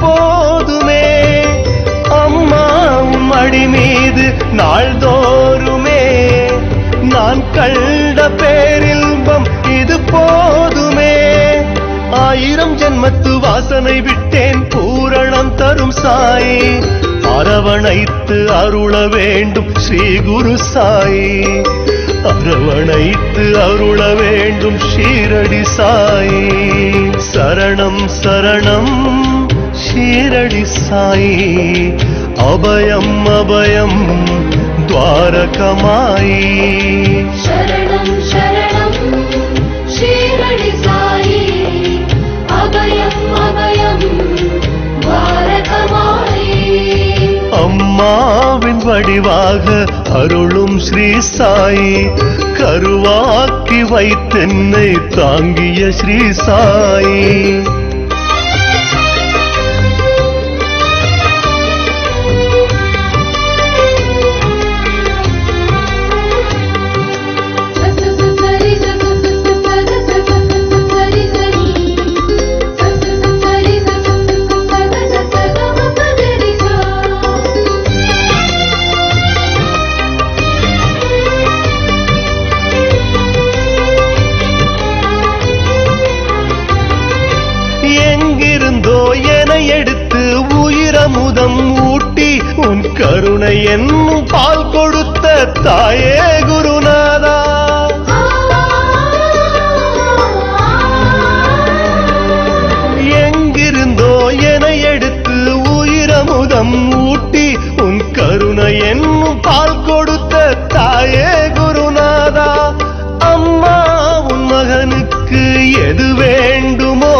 போதுமே. அம்மா உன் மீது நாள்தோறுமே. நான் கண்ட பேரின்பம் இது போதுமே. ஆயிரம் ஜென்மத்து வாசனை விட்டேன் பூரணம் தரும் சாய். அரவணைத்து அருள வேண்டும் ஸ்ரீ குரு சாய். அரவணைத்து அருள வேண்டும் ஷீரடி சாய். சரணம் சரணம். சீரடி சாயி. அபயம் அபயம் துவாரகமாயி. சரணம் சரணம் சீரடி சாயி. அபயம் அபயம் அம்மாவின் வடிவாக அருளும் ஸ்ரீ சாயி. கருவாக்கி வைத்தென்னை தாங்கிய ஸ்ரீ சாயி. எடுத்து உயிரமுதம் ஊட்டி உன் கருணை என்னும் பால் கொடுத்த தாயே குருநாதா. எங்கிருந்தோ என எடுத்து உயிரமுதம் ஊட்டி உன் கருணை என்னும் பால் கொடுத்த தாயே குருநாதா. அம்மா உன் மகனுக்கு எது வேண்டுமோ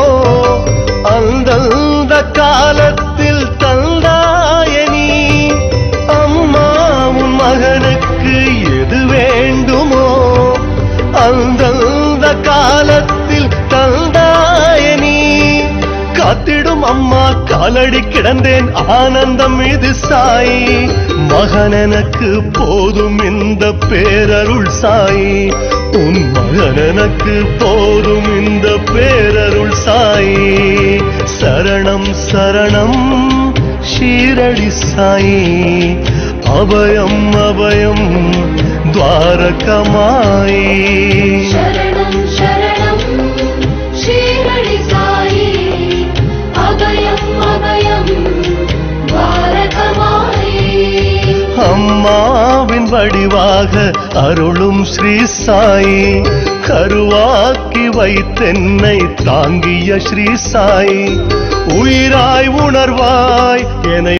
மலடி கிடந்தேன் ஆனந்தம் இது சாயி. மகன் எனக்கு போதும் இந்த பேரருள் சாயி. உன் மகன் எனக்கு போதும் இந்த பேரருள் சாயி. சரணம் சரணம் ஷீரடி சாயி. அபயம் அபயம் துவாரகமாயி. வடிவாக அருளும் ஸ்ரீ சாயி. கருவாக்கி வைத்தென்னை தாங்கிய ஸ்ரீ சாயி. உயிராய் உணர்வாய் என